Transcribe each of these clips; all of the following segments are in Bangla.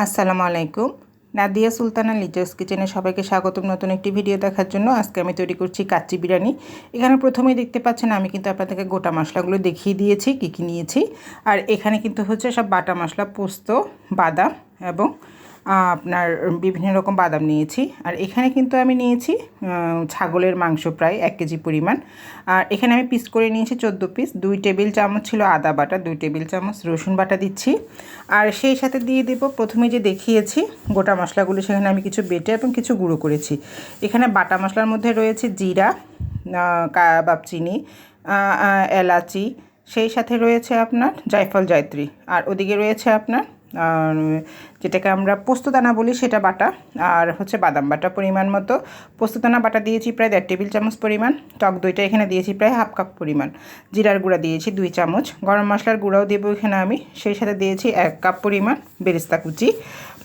আসসালামু আলাইকুম। নাদিয়া সুলতানা লিজাস কিচেনে সবাইকে স্বাগতম নতুন একটি ভিডিও দেখার জন্য। আজকে আমি তৈরি করছি কাচ্চি বিরিয়ানি। এখানে প্রথমেই দেখতে পাচ্ছেন, আমি কিন্তু আপনাদেরকে গোটা মশলাগুলো দেখিয়ে দিয়েছি, কী কী নিয়েছি। আর এখানে কিন্তু হচ্ছে সব বাটা মশলা, পোস্ত, বাদাম এবং আপনার বিভিন্ন রকম বাদাম নিয়েছি। আর এখানে কিন্তু আমি নিয়েছি ছাগলের মাংস প্রায় এক কেজি পরিমাণ। আর এখানে আমি পিস করে নিয়েছি চোদ্দ পিস দুই টেবিল চামচ ছিল আদা বাটা, দুই টেবিল চামচ রসুন বাটা দিচ্ছি। আর সেই সাথে দিয়ে দেবো, প্রথমে যে দেখিয়েছি, গোটা মশলাগুলো সেখানে আমি কিছু বেটে এবং কিছু গুঁড়ো করেছি। এখানে বাটা মশলার মধ্যে রয়েছে জিরা কাবাব চিনি এলাচি। সেই সাথে রয়েছে আপনার জায়ফল, জয়ত্রী। আর ওদিকে রয়েছে আপনার যেটাকে আমরা পোস্তদানা বলি সেটা বাটা, আর হচ্ছে বাদাম বাটা পরিমাণ মতো। পোস্তদানা বাটা দিয়েছি প্রায় দেড় টেবিল চামচ পরিমাণ, টক দইটা এখানে দিয়েছি প্রায় হাফ কাপ পরিমাণ। জিরার গুঁড়া দিয়েছি দুই চামচ, গরম মশলার গুঁড়াও দেবো এখানে আমি, সেই সাথে দিয়েছি এক কাপ পরিমাণ বেরেস্তা কুচি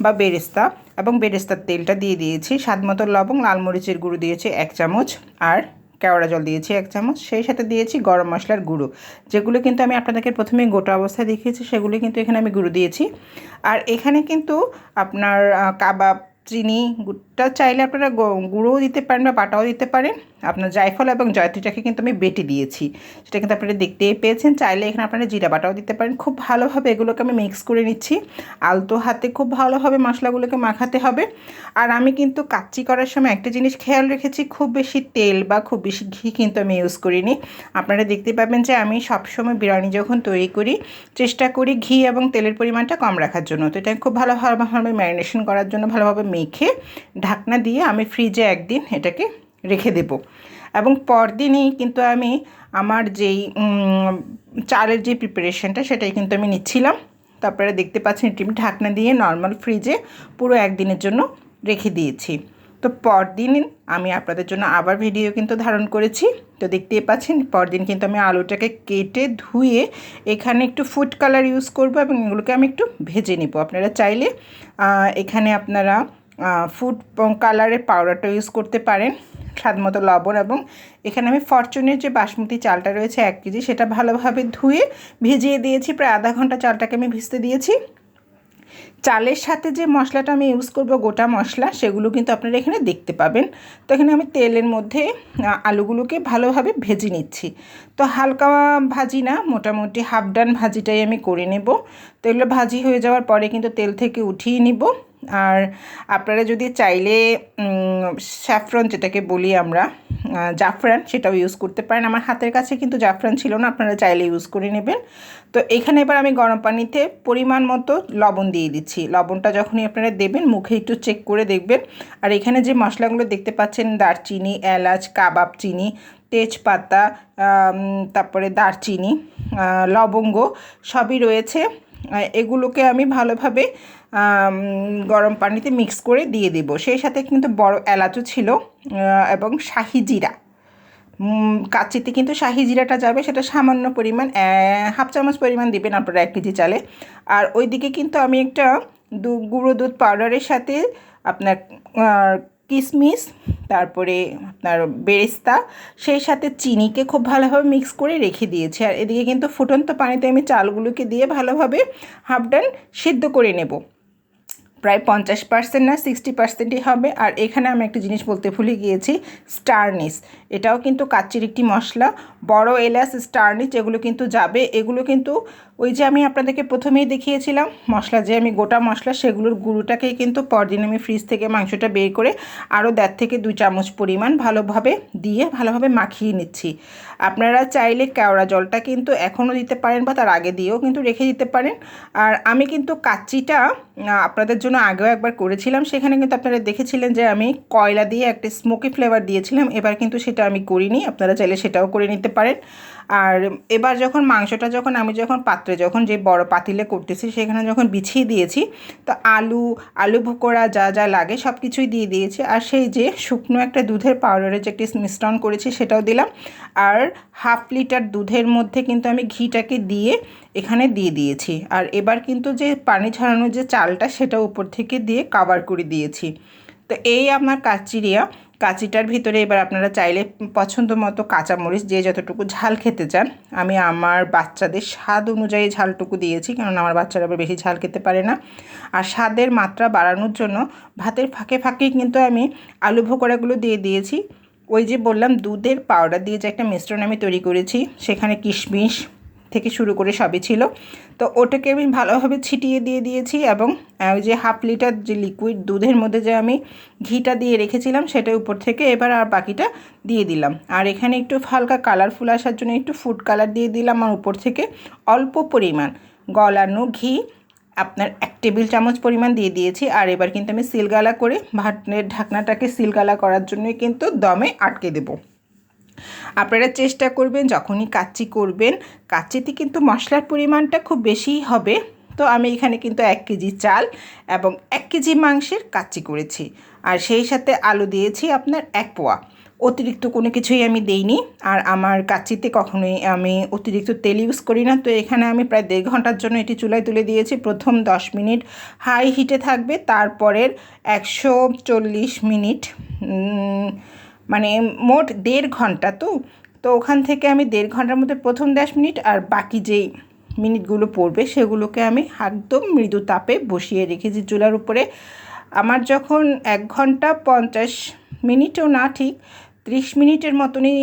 বা বেরেস্তা এবং বেরেস্তার তেলটা দিয়ে দিয়েছি। স্বাদ মতো লবং লাল মরিচের গুঁড়ো দিয়েছি এক চামচ, আর কেওড়া জল দিয়েছি এক চামচ। সেই সাথে দিয়েছি গরম মশলার গুঁড়ো। যেগুলো কিন্তু আমি আপনাদেরকে প্রথমে গোটা অবস্থায় দেখিয়েছি, সেগুলো কিন্তু এখানে আমি গুঁড়ো দিয়েছি। আর এখানে কিন্তু আপনার কাবাব, চিনি গুড়টা চাইলে আপনারা গুঁড়োও দিতে পারেন বা বাটাও দিতে পারেন। আপনার জায়ফল এবং জয়ত্রীটাকে কিন্তু আমি বেটে দিয়েছি। সেটা কিন্তু আপনারা দেখতেই পেয়েছেন। চাইলে এখানে আপনারা জিরা বাটাও দিতে পারেন। খুব ভালোভাবে এগুলোকে আমি মিক্স করে নিচ্ছি। আলতো হাতে খুব ভালোভাবে মশলাগুলোকে মাখাতে হবে। আর আমি কিন্তু কাচ্চি করার সময় একটা জিনিস খেয়াল রেখেছি, খুব বেশি তেল বা খুব বেশি ঘি কিন্তু আমি ইউজ করিনি। আপনারা দেখতে পাবেন যে আমি সবসময় বিরিয়ানি যখন তৈরি করি, চেষ্টা করি ঘি এবং তেলের পরিমাণটা কম রাখার জন্য। তো এটা খুব ভালোভাবে ম্যারিনেশন করার জন্য ভালোভাবে মেখে ঢাকনা দিয়ে আমি ফ্রিজে একদিন এটাকে রেখে দেব। এবং পরদিনই কিন্তু আমি আমার যেই চালের যে প্রিপারেশনটা সেটাই কিন্তু আমি নিচ্ছিলাম। তারপরে দেখতে পাচ্ছেন এটি ঢাকনা দিয়ে নর্মাল ফ্রিজে পুরো একদিনের জন্য রেখে দিয়েছি। তো পরদিন আমি আপনাদের জন্য আবার ভিডিও কিন্তু ধারণ করেছি। তো দেখতেই পাচ্ছেন পরদিন কিন্তু আমি আলুটাকে কেটে ধুয়ে এখানে একটু ফুড কালার ইউজ করব এবং এগুলোকে আমি একটু ভেজে নিব। আপনারা চাইলে এখানে আপনারা ফুড কালারের পাউডারটা ইউজ করতে পারেন স্বাদ মতো লবণ এবং এখানে আমি ফরচুনের যে বাসমতি চালটা রয়েছে এক কেজি, সেটা ভালোভাবে ধুয়ে ভিজিয়ে দিয়েছি, প্রায় আধা ঘণ্টা চালটাকে আমি ভিজতে দিয়েছি। চালের সাথে যে মশলাটা আমি ইউজ করব, গোটা মশলা, সেগুলো কিন্তু আপনারা এখানে দেখতে পাবেন। তো এখানে আমি তেলের মধ্যে আলুগুলোকে ভালোভাবে ভেজে নিচ্ছি। তো হালকা ভাজি না, মোটামুটি হাফ ডান ভাজিটাই আমি করে নেব। তো এগুলো ভাজি হয়ে যাওয়ার পরে কিন্তু তেল থেকে উঠিয়ে নিব। আর আপনারা যদি চাইলে স্যাফরন যেটাকে বলি আমরা জাফরান সেটাও ইউজ করতে পারেন। আমার হাতের কাছে কিন্তু জাফরান ছিল না, আপনারা চাইলে ইউজ করে নেবেন। তো এখানে এবার আমি গরম পানিতে পরিমাণ মতো লবণ দিয়ে দিচ্ছি। লবণটা যখনই আপনারা দেবেন, মুখে একটু চেক করে দেখবেন। আর এখানে যে মশলাগুলো দেখতে পাচ্ছেন, দারচিনি, এলাচ, কাবাব চিনি, তেজপাতা তারপরে দারচিনি লবঙ্গ সবই রয়েছে। এগুলোকে আমি ভালোভাবে গরম পানিতে মিক্স করে দিয়ে দেব। সেই সাথে কিন্তু বড় এলাচও ছিল এবং শাহি জিরা। কাচিতে কিন্তু শাহি জিরাটা যাবে, সেটা সামান্য পরিমাণ হাফ চামচ পরিমাণ দিবেন আপনারা এক কেজি চালে। আর ওইদিকে কিন্তু আমি একটা দু, গুঁড়ো দুধ পাউডারের সাথে আপনার কিশমিশ তারপরে আপনার বেরেস্তা, সেই সাথে চিনিকে খুব ভালোভাবে মিক্স করে রেখে দিয়েছি। আর এদিকে কিন্তু ফুটন্ত পানিতে আমি চালগুলোকে দিয়ে ভালোভাবে হাফ ডান সিদ্ধ করে নেব। প্রায় পঞ্চাশ পার্সেন্ট না সিক্সটি পার্সেন্টই হবে। আর এখানে আমি একটা জিনিস বলতে ভুলে গিয়েছি স্টারনিস এটাও কিন্তু কাচ্চির একটি মশলা। বড় এলাচ স্টারনিস এগুলো কিন্তু যাবে। এগুলো কিন্তু ওই যে আমি আপনাদেরকে প্রথমেই দেখিয়েছিলাম, মশলা যে আমি গোটা মশলা সেগুলোর গুঁড়োটাকেই কিন্তু পরদিন আমি ফ্রিজ থেকে মাংসটা বের করে আরও দেড় থেকে দুই চামচ পরিমাণ ভালোভাবে দিয়ে ভালোভাবে মাখিয়ে নিচ্ছি। আপনারা চাইলে কেওড়া জলটা কিন্তু এখনও দিতে পারেন বা তার আগে দিয়েও কিন্তু রেখে দিতে পারেন। আর আমি কিন্তু কাচ্চিটা আপনাদের জন্য আগেও একবার করেছিলাম। সেখানে কিন্তু আপনারা দেখেছিলেন যে আমি কয়লা দিয়ে একটা স্মোকি ফ্লেভার দিয়েছিলাম। এবার কিন্তু সেটা আমি করিনি। আপনারা চাইলে সেটাও করে নিতে পারেন। আর এবার যখন মাংসটা যখন আমি যখন পাত্রে যখন যে বড় পাতিলে করতেছি সেখানে যখন বিছিয়ে দিয়েছি, তো আলু আলু ভোকরা যা যা লাগে সব কিছুই দিয়ে দিয়েছি। আর সেই যে শুকনো একটা দুধের পাউডারের যে একটি মিশ্রণ করেছি, সেটাও দিলাম। আর হাফ লিটার দুধের মধ্যে কিন্তু আমি ঘিটাকে দিয়ে এখানে দিয়ে দিয়েছি। আর এবার কিন্তু যে পানি ঝরানোর যে চালটা, সেটা উপর থেকে দিয়ে কাভার করে দিয়েছি। তো এই আমার কাচিরিয়া কাঁচিটার ভিতরে এবার আপনারা চাইলে পছন্দ মতো কাঁচামরিচ যে যতটুকু ঝাল খেতে চান, আমি আমার বাচ্চাদের স্বাদ অনুযায়ী ঝালটুকু দিয়েছি কারণ আমার বাচ্চারা আবার বেশি ঝাল খেতে পারে না। আর স্বাদের মাত্রা বাড়ানোর জন্য ভাতের ফাঁকে ফাঁকেই কিন্তু আমি আলু ভোকরাগুলো দিয়ে দিয়েছি। ওই যে বললাম, দুধের পাউডার দিয়ে যে একটা মিশ্রণ আমি তৈরি করেছি, সেখানে কিশমিশ থেকে শুরু করে সবই ছিল। তো ওটাকে আমি ভালোভাবে ছিটিয়ে দিয়ে দিয়েছি এবং ওই যে হাফ লিটার যে লিকুইড দুধের মধ্যে যে আমি ঘিটা দিয়ে রেখেছিলাম সেটা উপর থেকে এবার আর বাকিটা দিয়ে দিলাম। আর এখানে একটু হালকা কালারফুল আসার জন্য একটু ফুড কালার দিয়ে দিলাম আর উপর থেকে অল্প পরিমাণ গলানো ঘি। আপনার এক টেবিল চামচ পরিমাণ দিয়ে দিয়েছি। আর এবার কিন্তু আমি সিলগালা করে ভাতের ঢাকনাটাকে সিলগালা করার জন্যই কিন্তু দমে আটকে দেবো। আপনারা চেষ্টা করবেন, যখনই কাচ্চি করবেন, কাচ্চিতে কিন্তু মশলার পরিমাণটা খুব বেশিই হবে। তো আমি এখানে কিন্তু এক কেজি চাল এবং এক কেজি মাংসের কাচ্চি করেছি। আর সেই সাথে আলু দিয়েছি আপনার এক পোয়া। অতিরিক্ত কোনো কিছুই আমি দেইনি। আর আমার কাচ্চিতে কখনোই আমি অতিরিক্ত তেল ইউজ করি না। তো এখানে আমি প্রায় দেড় ঘণ্টার জন্য এটি চুলায় তুলে দিয়েছি। প্রথম দশ মিনিট হাই হিটে থাকবে। তারপরের একশো চল্লিশ মিনিট মানে মোট দেড় ঘণ্টা তো তো ওখান থেকে আমি দেড় ঘণ্টার মধ্যে প্রথম দশ মিনিট আর বাকি যেই মিনিটগুলো পড়বে সেগুলোকে আমি একদম মৃদু তাপে বসিয়ে রেখেছি চুলার উপরে। আমার যখন এক ঘণ্টা পঞ্চাশ মিনিটও না ঠিক, ত্রিশ মিনিটের মতনই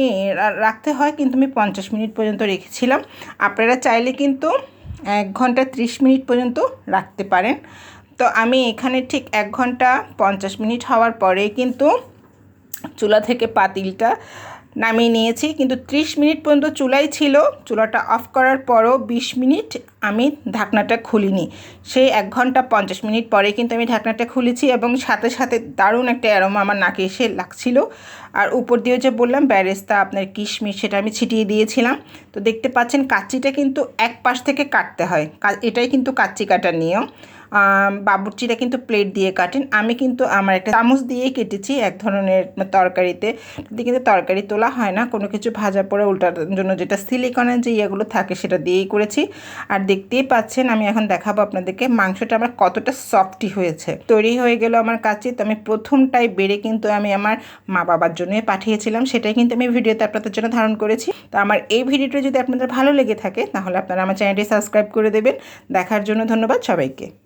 রাখতে হয় কিন্তু আমি পঞ্চাশ মিনিট পর্যন্ত রেখেছিলাম। আপনারা চাইলে কিন্তু এক ঘণ্টা ত্রিশ মিনিট পর্যন্ত রাখতে পারেন। তো আমি এখানে ঠিক এক ঘণ্টা পঞ্চাশ মিনিট হওয়ার পরে কিন্তু চুলা থেকে পাতিলটা নামিয়ে নিয়েছি। কিন্তু 30 মিনিট পর্যন্ত চুলাই ছিল। চুলাটা অফ করার পরও 20 মিনিট আমি ঢাকনাটা খুলিনি। সেই এক ঘণ্টা পঞ্চাশ মিনিট পরে কিন্তু আমি ঢাকনাটা খুলেছি এবং সাথে সাথে দারুণ একটা অ্যারোমা আমার নাকে এসে লাগছিল। আর উপর দিয়ে যে বললাম, ব্যারেস্তা, আপনার কিশমিশ, সেটা আমি ছিটিয়ে দিয়েছিলাম। তো দেখতে পাচ্ছেন, কাচ্চিটা কিন্তু এক পাশ থেকে কাটতে হয়। এটাই কিন্তু কাচ্চি কাটার নিয়ম। বাবুর্চিটা কিন্তু প্লেট দিয়ে কাটেন। আমি কিন্তু আমার একটা চামচ দিয়েই কেটেছি এক ধরনের তরকারিতে। কিন্তু তরকারি তোলা হয় না, কোনো কিছু ভাজা পরে উল্টার জন্য যেটা সিলিকনের যে ইয়েগুলো থাকে সেটা দিয়েই করেছি। আর দেখতেই পাচ্ছেন, আমি এখন দেখাবো আপনাদেরকে মাংসটা আমার কতটা সফটি হয়েছে। তৈরি হয়ে গেল আমার কাছে তো আমি প্রথমটাই বেড়ে কিন্তু আমি আমার মা বাবার জন্যই পাঠিয়েছিলাম। সেটাই কিন্তু আমি ভিডিওতে আপনাদের জন্য ধারণ করেছি। তো আমার এই ভিডিওটা যদি আপনাদের ভালো লেগে থাকে, তাহলে আপনারা আমার চ্যানেলটি সাবস্ক্রাইব করে দেবেন। দেখার জন্য ধন্যবাদ সবাইকে।